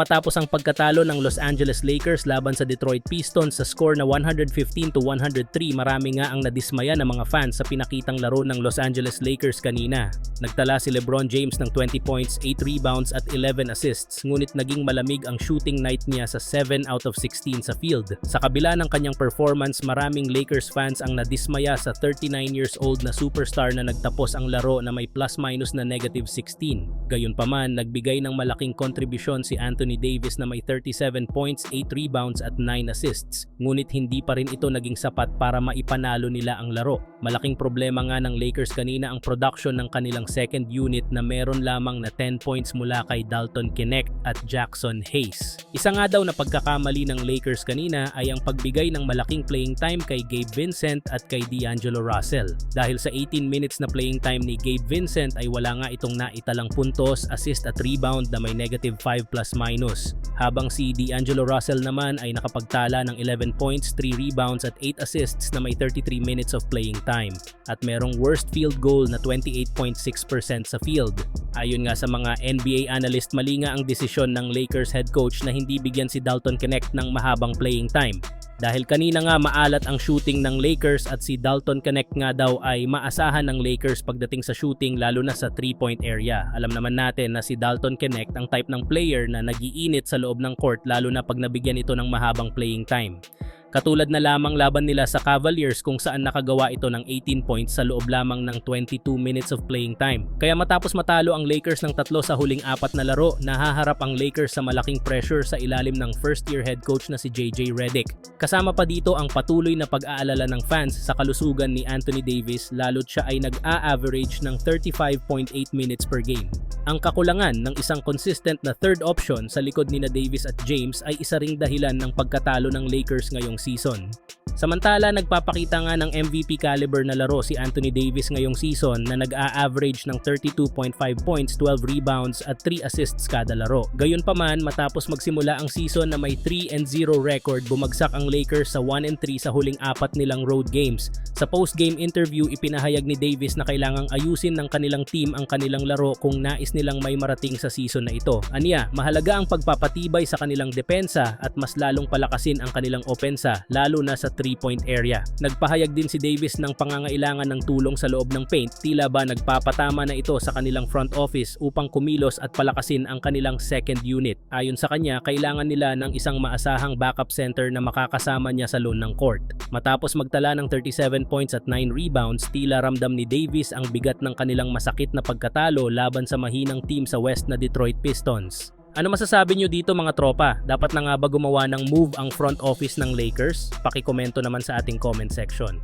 Matapos ang pagkatalo ng Los Angeles Lakers laban sa Detroit Pistons sa score na 115 to 103, marami nga ang nadismaya ng mga fans sa pinakitang laro ng Los Angeles Lakers kanina. Nagtala si LeBron James ng 20 points, 8 rebounds at 11 assists, ngunit naging malamig ang shooting night niya sa 7 out of 16 sa field. Sa kabila ng kanyang performance, maraming Lakers fans ang nadismaya sa 39 years old na superstar na nagtapos ang laro na may plus-minus na negative 16. Gayunpaman, nagbigay ng malaking kontribusyon si Anthony Davis na may 37 points, 8 rebounds at 9 assists. Ngunit hindi pa rin ito naging sapat para maipanalo nila ang laro. Malaking problema nga ng Lakers kanina ang production ng kanilang second unit na meron lamang na 10 points mula kay Dalton Knecht at Jackson Hayes. Isa nga daw na pagkakamali ng Lakers kanina ay ang pagbigay ng malaking playing time kay Gabe Vincent at kay D'Angelo Russell. Dahil sa 18 minutes na playing time ni Gabe Vincent ay wala nga itong naitalang puntos, assist at rebound na may negative 5 plus minus. Habang si D'Angelo Russell naman ay nakapagtala ng 11 points, 3 rebounds at 8 assists na may 33 minutes of playing time. At merong worst field goal na 28.6% sa field. Ayon nga sa mga NBA analyst, mali nga ang desisyon ng Lakers head coach na hindi bigyan si Dalton Connect ng mahabang playing time. Dahil kanina nga maalat ang shooting ng Lakers at si Dalton Connect nga daw ay maasahan ng Lakers pagdating sa shooting lalo na sa 3-point area. Alam naman natin na si Dalton Connect ang type ng player na nagiinit sa loob ng court lalo na pag nabigyan ito ng mahabang playing time. Katulad na lamang laban nila sa Cavaliers kung saan nakagawa ito ng 18 points sa loob lamang ng 22 minutes of playing time. Kaya matapos matalo ang Lakers ng tatlo sa huling apat na laro, nahaharap ang Lakers sa malaking pressure sa ilalim ng first year head coach na si JJ Redick. Kasama pa dito ang patuloy na pag-aalala ng fans sa kalusugan ni Anthony Davis lalo't siya ay nag-a-average ng 35.8 minutes per game. Ang kakulangan ng isang consistent na third option sa likod ni na Davis at James ay isa ring dahilan ng pagkatalo ng Lakers ngayong season. Samantala, nagpapakita nga ng MVP caliber na laro si Anthony Davis ngayong season na nag-a-average ng 32.5 points, 12 rebounds at 3 assists kada laro. Gayunpaman, matapos magsimula ang season na may 3 and 0 record, bumagsak ang Lakers sa 1 and 3 sa huling apat nilang road games. Sa post-game interview, ipinahayag ni Davis na kailangang ayusin ng kanilang team ang kanilang laro kung nais nilang may marating sa season na ito. Aniya, mahalaga ang pagpapatibay sa kanilang depensa at mas lalong palakasin ang kanilang opensa, lalo na sa 3-point area. Nagpahayag din si Davis ng pangangailangan ng tulong sa loob ng paint, tila ba nagpapatama na ito sa kanilang front office upang kumilos at palakasin ang kanilang second unit. Ayon sa kanya, kailangan nila ng isang maasahang backup center na makakasama niya sa lone ng court. Matapos magtala ng 37 points at 9 rebounds, tila ramdam ni Davis ang bigat ng kanilang masakit na pagkatalo laban sa mahinang team sa West na Detroit Pistons. Ano masasabi nyo dito mga tropa? Dapat na nga ba gumawa ng move ang front office ng Lakers? Pakikomento naman sa ating comment section.